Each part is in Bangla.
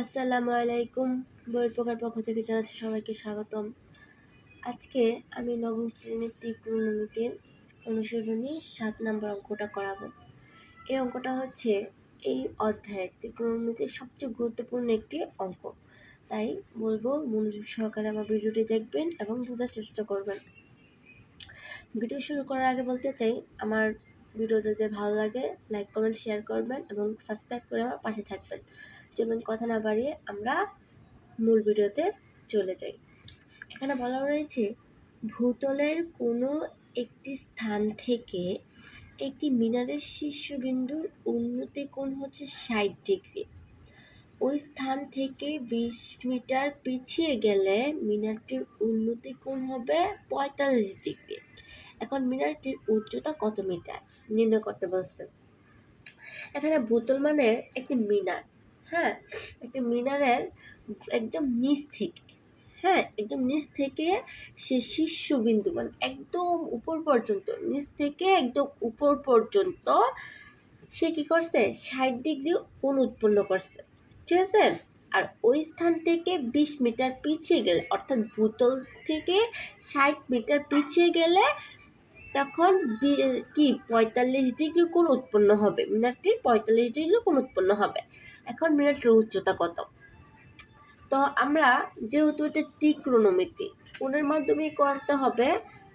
আসসালামু আলাইকুম। বইয়ের প্রকার পক্ষ থেকে জানাচ্ছি সবাইকে স্বাগতম। আজকে আমি নবম শ্রেণির ত্রিকোণমিতির অনুশীলনী সাত নম্বর অঙ্কটা করাবো। এই অঙ্কটা হচ্ছে এই অধ্যায়ের ত্রিকোণমিতির সবচেয়ে গুরুত্বপূর্ণ একটি অঙ্ক। তাই বলব, মনোযোগ সহকারে আমার ভিডিওটি দেখবেন এবং বোঝার চেষ্টা করবেন। ভিডিও শুরু করার আগে বলতে চাই, আমার ভিডিও যদি ভালো লাগে, লাইক, কমেন্ট, শেয়ার করবেন এবং সাবস্ক্রাইব করে আমার পাশে থাকবেন। চলুন কথা না বাড়িয়ে আমরা মূল ভিডিওতে চলে যাই। এখানে বলা রয়েছে, ভূতলের কোনো একটি স্থান থেকে একটি মিনারের শীর্ষবিন্দুর উন্নতি কোণ হচ্ছে ষাট ডিগ্রি। ওই স্থান থেকে বিশ মিটার পিছিয়ে গেলে মিনারটির উন্নতি কোণ হবে পঁয়তাল্লিশ ডিগ্রি। এখন মিনারটির উচ্চতা কত মিটার? নির্ণয় করতে বলছে। এখানে ভূতল মানে একটি মিনার। হ্যাঁ একটা মিনারের একদম নিচ থেকে হ্যাঁ একদম নিচ থেকে সে শীর্ষবিন্দু মানে একদম উপর পর্যন্ত, নিচ থেকে একদম উপর পর্যন্ত সে কি করছে? ষাট ডিগ্রি কোণ উৎপন্ন করছে, ঠিক আছে? আর ওই স্থান থেকে বিশ মিটার পিছিয়ে গেলে, অর্থাৎ ভূতল থেকে ষাট মিটার পিছিয়ে গেলে তখন কি, পঁয়তাল্লিশ ডিগ্রি কোণ উৎপন্ন হবে, মিনারটির পঁয়তাল্লিশ ডিগ্রি কোণ উৎপন্ন হবে। এখন মিনারটির উচ্চতা কত? তো আমরা যেহেতু এটা ত্রিক্রোণমিতি কোণের মাধ্যমে করতে হবে?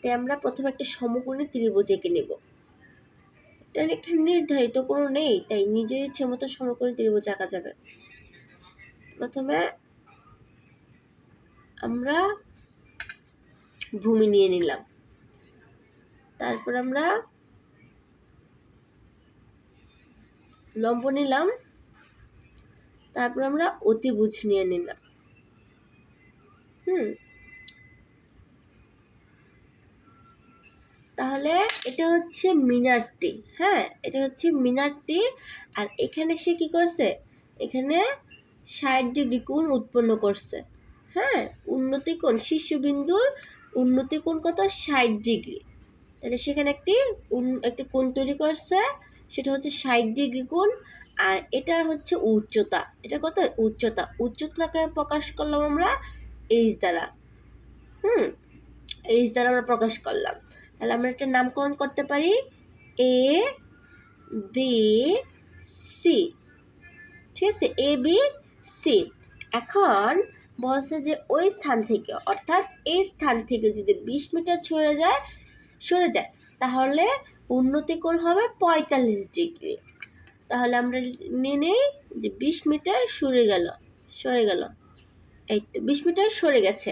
তাই আমরা প্রথমে একটা সমকোণী ত্রিভুজ এঁকে নেব। এটা এখানে নির্ধারিত কোনো নেই, তাই নিজের ইচ্ছে মতো সমকোণী ত্রিভুজ আঁকা যাবে। প্রথমে আমরা ভূমি নিয়ে নিলাম। তারপর আমরা লম্ব নিলাম। তারপর আমরা অতিভুজ নিয়ে নিলাম। হুম। তাহলে এটা হচ্ছে মিনারটি হ্যাঁ? এটা হচ্ছে মিনারটি আর এখানে সে কি করছে? এখানে ষাট ডিগ্রি কোণ উৎপন্ন করছে হ্যাঁ? উন্নতি কোণ, শীর্ষবিন্দুর উন্নতি কোণ কত? ষাট ডিগ্রি। তাহলে সেখানে একটি একটি কোণ তৈরি করছে, সেটা হচ্ছে ষাট ডিগ্রি কোণ। আর এটা হচ্ছে উচ্চতা। এটা কত? উচ্চতা। উচ্চতাকে প্রকাশ করলাম আমরা? এইচ দ্বারা। হুম? এইচ দ্বারা আমরা প্রকাশ করলাম। তাহলে আমরা একটা নামকরণ করতে পারি এ বি সি ঠিক আছে? এ বি সি এখন বলছে যে ওই স্থান থেকে, অর্থাৎ এই স্থান থেকে যদি বিশ মিটার সরে যায় সরে যায়, তাহলে উন্নতি কোণ হবে পঁয়তাল্লিশ ডিগ্রি। তাহলে আমরা নিয়ে নেই যে বিশ মিটার সরে গেল সরে গেল। এই তো বিশ মিটার সরে গেছে।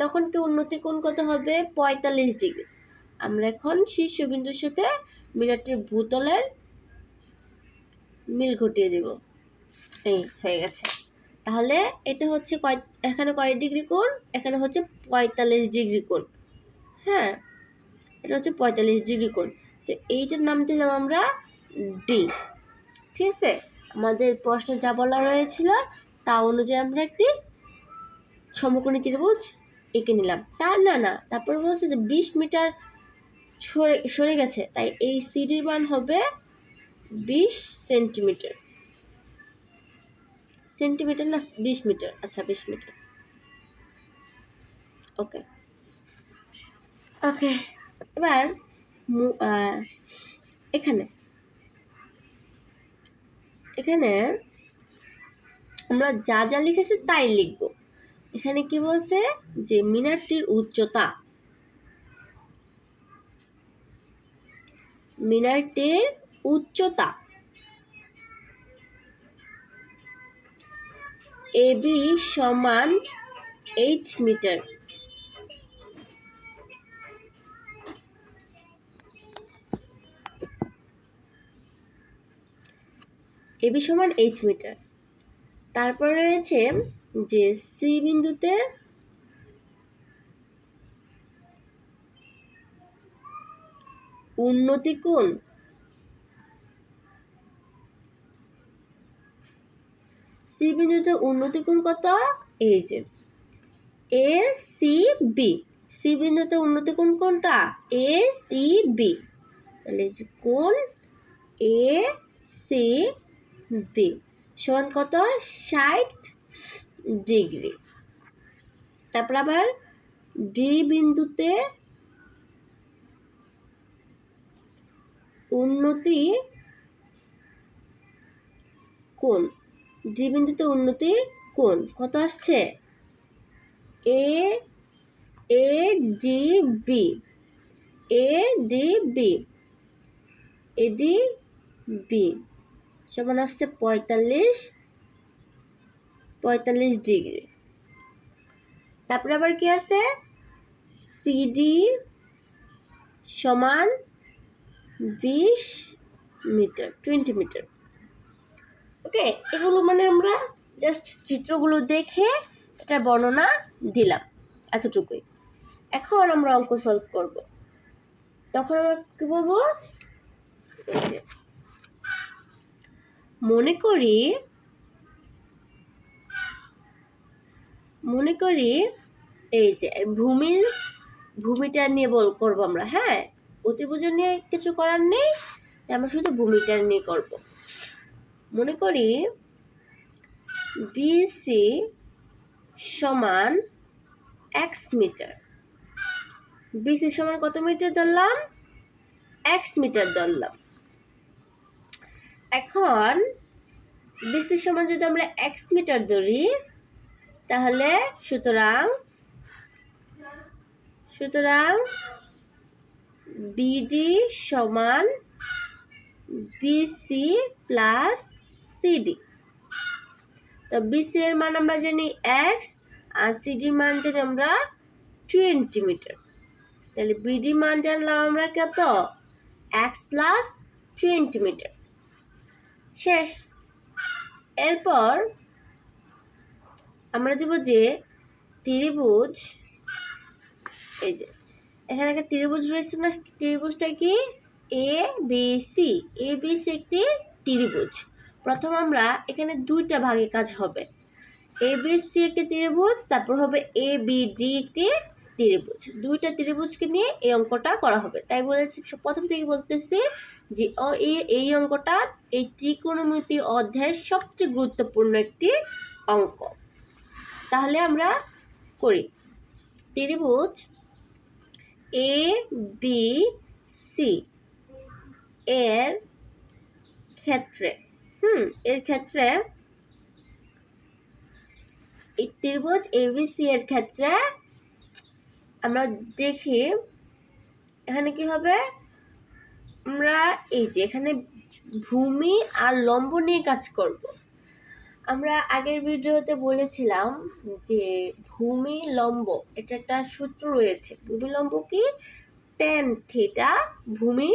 তখন কি উন্নতি কোণ কত হবে? পঁয়তাল্লিশ ডিগ্রি। আমরা এখন শীর্ষবিন্দুর সাথে মিনারটির ভূতলের মিল ঘটিয়ে দেব। এই হয়ে গেছে। তাহলে এটা হচ্ছে কয়, এখানে কয় ডিগ্রি কোণ? এখানে হচ্ছে পঁয়তাল্লিশ ডিগ্রি কোণ। হ্যাঁ এটা হচ্ছে পঁয়তাল্লিশ ডিগ্রি কোণ। তো এইটার নাম দিলাম আমরা ডি। ঠিক আছে? আমাদের প্রশ্ন যা বলা রয়েছিল তা অনুযায়ী আমরা একটি সমকোণী ত্রিভুজ এঁকে নিলাম। তার না না তারপরে বলছে যে বিশ মিটার সরে সরে গেছে তাই এই সিডির মান হবে বিশ সেন্টিমিটার। সেন্টিমিটার না বিশ মিটার? আচ্ছা বিশ মিটার। ওকে। ওকে। এবার এখানে। এখানে আমরা যা যা লিখেছি তাই লিখব। এখানে কি বলছে? যে মিনারটির উচ্চতা। মিনারটির উচ্চতা। এ বি সমান এইচ মিটার। এবি সমান এইচ মিটার তারপর রয়েছে যে সি বিন্দুতে উন্নতি কোণ সি বিন্দুতে উন্নতি কোণ কত? এই যে এ সি বি সি বিন্দুতে উন্নতি কোণ কোনটা? এ সি বি তাহলে যে কোণ এ সি বি, সমান কত? ষাট ডিগ্রি। তারপর আবার ডি বিন্দুতে উন্নতি কোণ? ডি বিন্দুতে উন্নতি কোণ? কত আসছে? A A, D, B. A, D, B. A, D, B. সমান আসছে পঁয়তাল্লিশ পঁয়তাল্লিশ ডিগ্রি। তারপরে আবার কি আছে? সিডি সমান বিশ মিটার, টোয়েন্টি মিটার। ওকে, এগুলো মানে আমরা জাস্ট চিত্রগুলো দেখে এটা বর্ণনা দিলাম এতটুকুই। এখন আমরা অঙ্ক সলভ করব। তখন আমরা কী বলব? মনে করি মনে করি এই যে ভূমির, ভূমিটা নিয়ে বল, করব আমরা। হ্যাঁ অতিভুজ নিয়ে কিছু করার নেই, আমরা শুধু ভূমিটা নিয়ে করব। মনে করি বিসি সমান এক্স মিটার। বিসি সমান কত মিটার ধরলাম? এক্স মিটার ধরলাম। এখন বিসি সমান যদি আমরা এক্স মিটার ধরি, তাহলে সুতরাং সুতরাং বিডি সমান বিসি প্লাস সিডি তো বিসি এর মান আমরা জানি এক্স আর সিডির মান জানি আমরা টোয়েন্টি মিটার তাহলে বিডি মান জানলাম আমরা কত? এক্স প্লাস টোয়েন্টি মিটার শেষ। এরপর আমরা দেব যে ত্রিভুজ, এই যে, এখানে একটা ত্রিভুজ রয়েছে না, ত্রিভুজটা কি? A B C A B C একটি ত্রিভুজ। প্রথম আমরা এখানে দুইটা ভাগে কাজ হবে। এ বি সি একটি ত্রিভুজ, তারপর হবে এ বি ডি একটি ত্রিভুজ। দুইটা ত্রিভুজকে নিয়ে এই অঙ্কটা করা হবে। তাই বলেছি, প্রথম থেকে বলতেছি যে এই অঙ্কটা এই ত্রিকোণমিতি অধ্যায়ের সবচেয়ে গুরুত্বপূর্ণ একটি অঙ্ক। তাহলে আমরা করি। ত্রিভুজ এ বি সি এর ক্ষেত্রে, হুম, এর ক্ষেত্রে এই ত্রিভুজ এবিসি এর ক্ষেত্রে আমরা দেখি, এখানে কি হবে? আমরা এই যে এখানে ভূমি আর লম্ব নিয়ে কাজ করব। আমরা আগের ভিডিওতে বলেছিলাম যে ভূমি লম্ব, এটা একটা সূত্র রয়েছে। ভূমি লম্ব কি? টেন থিটা ভূমি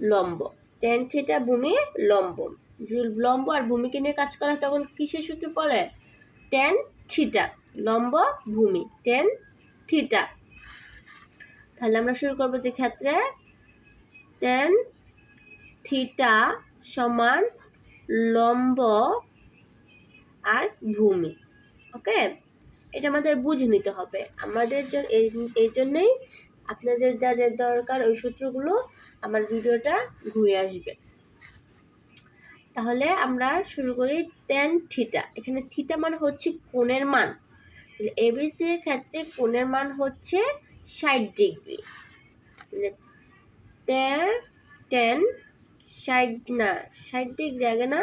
লম্ব। টেন থিটা ভূমি লম্ব। লম্ব আর ভূমিকে নিয়ে কাজ করা তখন কিসের সূত্র পড়ে টেন থিটা লম্ব ভূমি টেন থিটা তাহলে আমরা শুরু করব যে ক্ষেত্রে টেন থিটা সমান লম্ব আর ভূমি ওকে এটা আমাদের বুঝে নিতে হবে। আমাদের এই জন্যই আপনাদের যাদের দরকার ওই সূত্রগুলো আমার ভিডিওটা ঘুরে আসবে। তাহলে আমরা শুরু করি টেন থিটা এখানে থিটা মানে হচ্ছে কোণের মান। তাহলে এবিসি এর ক্ষেত্রে কোণের মান হচ্ছে ষাট ডিগ্রি। টেন ষাট না ষাট ডিগ্রি না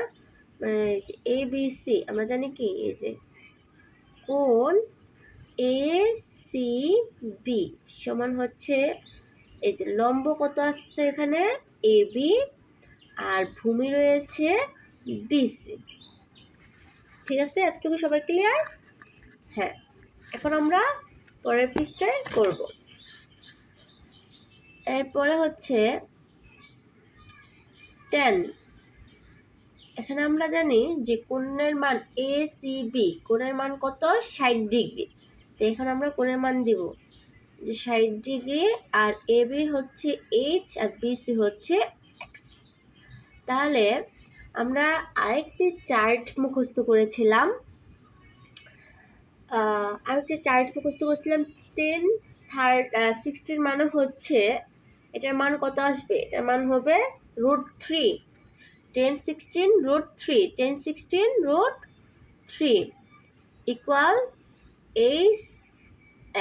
এ বি সি আমরা জানি কি? এই যে, কোন এ সি বি সমান হচ্ছে, এই যে লম্ব কত আসছে এখানে? এ বি আর ভূমি রয়েছে বিসি ঠিক আছে? এতটুকু সবাই ক্লিয়ার হ্যাঁ। এখন আমরা পরের পৃষ্ঠায় করব। এরপরে হচ্ছে টেন এখানে আমরা জানি যে কোণের মান এ সি বি কোণের মান কত? ষাট ডিগ্রি। তো এখানে আমরা কোণের মান দিব, যে ষাট ডিগ্রি আর এ বি হচ্ছে এইচ আর বিসি হচ্ছে এক্স তাহলে আমরা আরেকটি চার্ট মুখস্থ করেছিলাম। আরেকটি চার্ট মুখস্থ করেছিলাম টেন থার্ড সিক্সটির মানে হচ্ছে এটার মান কত আসবে? এটার মান হবে root three tan sixty root three tan sixty root three equal H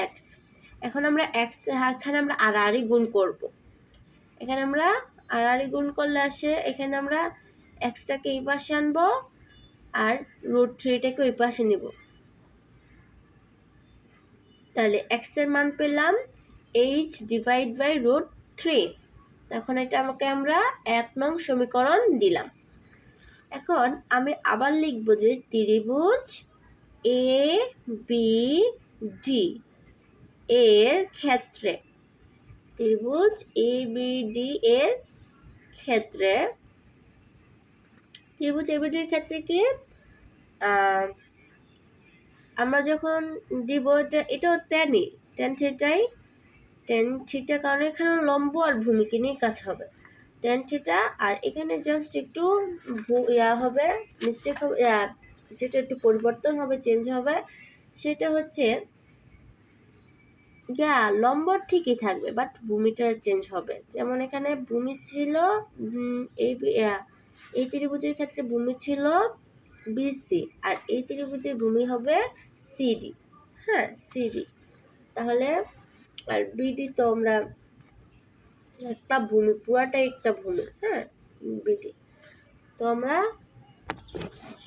X এখন আমরা এক্স এখানে আমরা আড়াআড়ি গুণ করব। এখানে আমরা আড়াআড়ি গুণ করলে আসে, এখানে আমরা এক্সটাকে এই পাশে আনব আর রুট থ্রিটাকে ওই পাশে নিব। তাহলে এক্সের মান পেলাম H divide by root three তখন এটা আমাকে আমরা এক নং সমীকরণ দিলাম। এখন আমি আবার লিখব যে ত্রিভুজ এ বি ডি এর ক্ষেত্রে। ত্রিভুজ এ বি ডি এর ক্ষেত্রে। ত্রিভুজ এ বি ডির ক্ষেত্রে কি? আমরা যখন দিব এটা, এটাও টেনই টেন থিটাই টেন থিটা কারণ এখানে লম্ব আর ভূমিকে নিয়ে কাজ হবে। টেন থিটা আর এখানে জাস্ট একটু ইয়া হবে মিস্টেক হবে যেটা একটু পরিবর্তন হবে চেঞ্জ হবে, সেটা হচ্ছে ইয়া, লম্ব ঠিকই থাকবে বাট ভূমিটা চেঞ্জ হবে। যেমন এখানে ভূমি ছিল এই এই ত্রিভুজের ক্ষেত্রে ভূমি ছিল বিসি আর এই ত্রিভুজের ভূমি হবে সিডি হ্যাঁ সিডি তাহলে আর বিডি তো আমরা একটা ভূমি, পুরাটাই একটা ভূমি হ্যাঁ? বিডি তো আমরা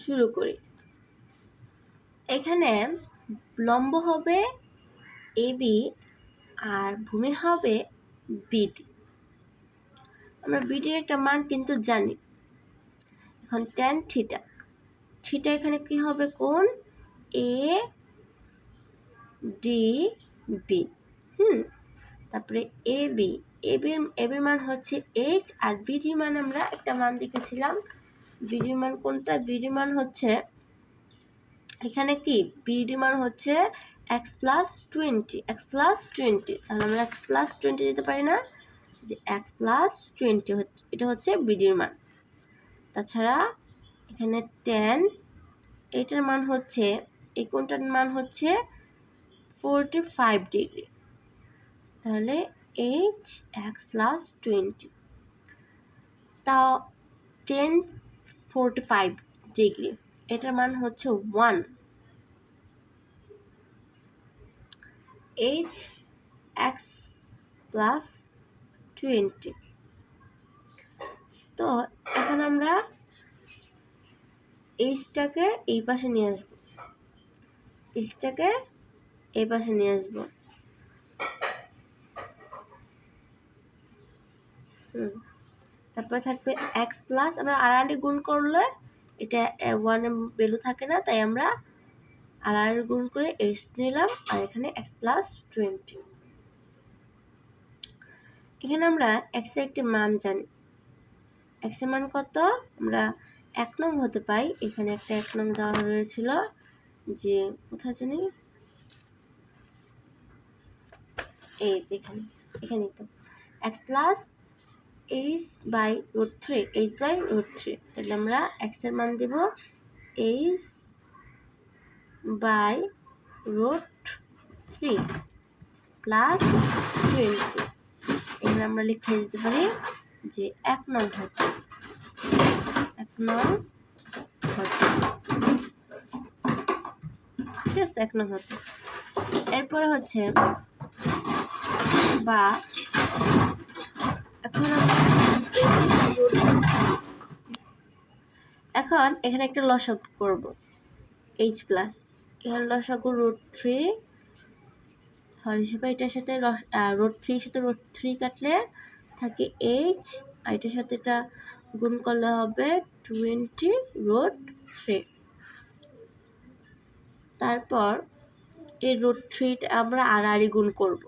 শুরু করি। এখানে লম্ব হবে এবি আর ভূমি হবে বিডি আমরা বিডির একটা মান কিন্তু জানি। এখন টেন থিটা থিটা এখানে কি হবে কোন? এ ডি বি হুম। তারপরে এ, বি। এ বির এ বির মান হচ্ছে এইচ আর বিডির মান আমরা একটা মান দেখেছিলাম। বিডির মান কোনটা? বিডির মান হচ্ছে এখানে কি? বিডির মান হচ্ছে X plus twenty X plus twenty তাহলে আমরা এক্স প্লাস টোয়েন্টি দিতে পারি না? যে এক্স প্লাস টোয়েন্টি হচ্ছে, এটা হচ্ছে বিডির মান। তাছাড়া এখানে টেন এটার মান হচ্ছে, এই কোনটার মান হচ্ছে ফোরটি ফাইভ ডিগ্রি তাহলে এইচ এক্স প্লাস টোয়েন্টি। তাও টেন ফোরটি ফাইভ ডিগ্রি, এটার মান হচ্ছে one. H X plus twenty. তো এখন আমরা এইচটাকে এই পাশে নিয়ে আসব। এইচটাকে এই পাশে নিয়ে আসব। হুম। তারপরে থাকবে এক্স প্লাস আমরা আড়াআড়ি গুণ করলে এটা ওয়ানের ভ্যালু থাকে না, তাই আমরা আড়াআড়ি গুণ করে এইচ নিলাম, আর এখানে এক্স প্লাস টোয়েন্টি এখানে আমরা এক্সের একটি মান জানি। এক্সের মান কত? আমরা এক নং হতে পাই। এখানে একটা এক নং দেওয়া হয়েছিল যে, কোথায় জানি? এই যে এখানে, এখানেই তো। X plus H by root three H by root three তাহলে আমরা এক্সের মান দেব H by root three plus twenty এখানে আমরা লিখে দিতে পারি যে এক নং হচ্ছে এক নং হচ্ছে ঠিক এক নং হচ্ছে এরপরে হচ্ছে বা এখন এখন একটা লসক করব। এইচ প্লাস এখানে লসাগু রুট থ্রি হর হিসেবে এটার সাথে রোড থ্রির সাথে রোড থ্রি কাটলে থাকে এইচ আর এটার সাথে এটা গুণ করলে হবে টোয়েন্টি রোড থ্রি তারপর এই রোড থ্রিটা আমরা আড়াআড়ি গুণ করব।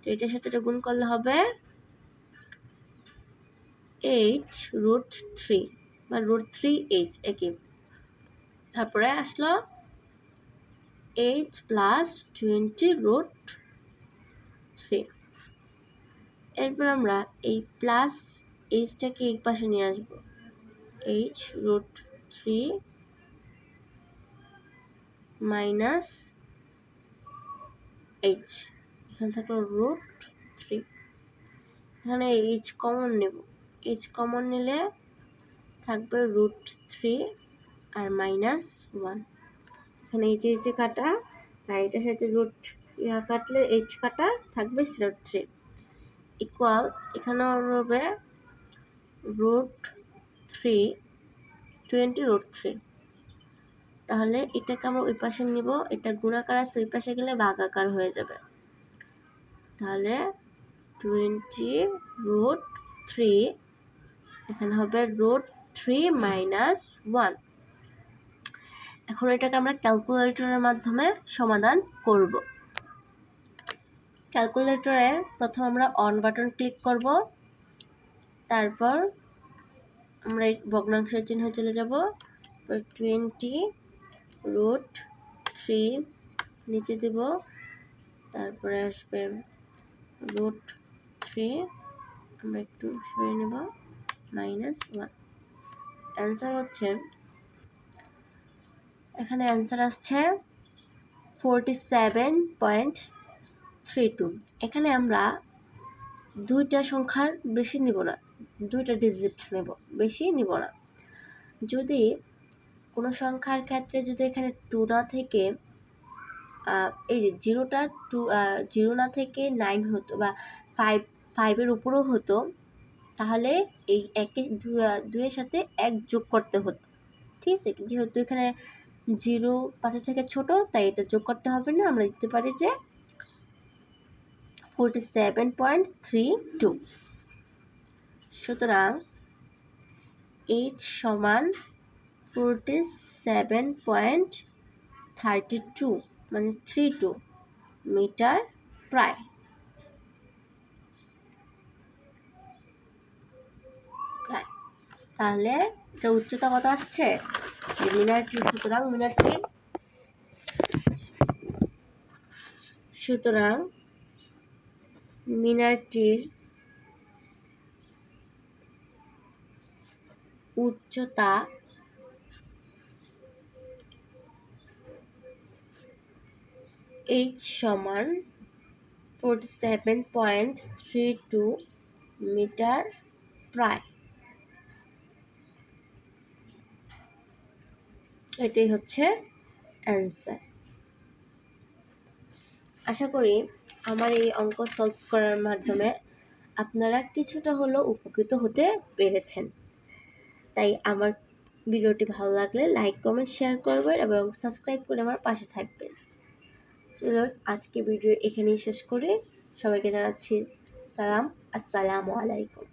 তো এটার সাথে এটা গুণ করলে হবে এইচ রুট থ্রি বা রুট থ্রি এইচ একে তারপরে আসলো H plus twenty root three এরপর আমরা এই প্লাস এইচটাকে এই পাশে নিয়ে আসব। H root three minus H এখানে থাকল রুট থ্রি এখানে এইচ কমন নেব। এইচ কমন নিলে থাকবে রুট থ্রি আর মাইনাস ওয়ান এখানে এই যে এই যে কাটা, আর এটার সাথে রুট ইয়া কাটলে এইচ কাটা থাকবে সেটা থ্রি ইকুয়াল এখানে হবে root three twenty root three তাহলে এটাকে আমরা ওই পাশে নিব, এটা গুণাকার আছে, ওই পাশে গেলে ভাগাকার হয়ে যাবে। তাহলে টোয়েন্টি রুট থ্রি এখানে হবে রুট থ্রি মাইনাস ওয়ান এখন এটাকে আমরা ক্যালকুলেটরের মাধ্যমে সমাধান করব। ক্যালকুলেটরে প্রথম আমরা অন বাটন ক্লিক করব। তারপর আমরা এই ভগ্নাংশের চিহ্ন চলে যাব। টোয়েন্টি রুট থ্রি নিচে দেব। তারপরে আসবে রুট থ্রি আমরা একটু সরিয়ে নেব। মাইনাস ওয়ান অ্যান্সার হচ্ছে, এখানে অ্যান্সার আসছে forty seven point three two এখানে আমরা দুইটা সংখ্যার বেশি নিব না, দুইটা ডিজিট নেব, বেশি নিব না। যদি কোনো সংখ্যার ক্ষেত্রে যদি এখানে টু না থেকে এই যে জিরোটা টু জিরো না থেকে নাইন হতো বা ফাইভ ফাইভের উপরেও হতো তাহলে এই একে দুইয়ের সাথে এক যোগ করতে হতো। ঠিক আছে? যেহেতু এখানে জিরো পাঁচের থেকে ছোট, তাই এটা যোগ করতে হবে না। আমরা লিখতে পারি যে forty seven point three two সুতরাং এইচ সমান forty seven point thirty two মানে থ্রি টু মিটার প্রায়। তাহলে এটার উচ্চতা কত আসছে? মিনারটি সুতরাং মিনারটি সুতরাং মিনারটির উচ্চতা এইচ সমান forty seven point three two metre প্রায় এটাই হচ্ছে অ্যান্সার আশা করি আমার এই অঙ্ক সলভ করার মাধ্যমে আপনারা কিছুটা হলেও উপকৃত হতে পেরেছেন। তাই আমার ভিডিওটি ভালো লাগলে লাইক কমেন্ট শেয়ার করবেন এবং সাবস্ক্রাইব করে আমার পাশে থাকবেন। চলুন আজকে ভিডিও এখানেই শেষ করে। সবাইকে জানাচ্ছি সালাম, আসসালামু আলাইকুম।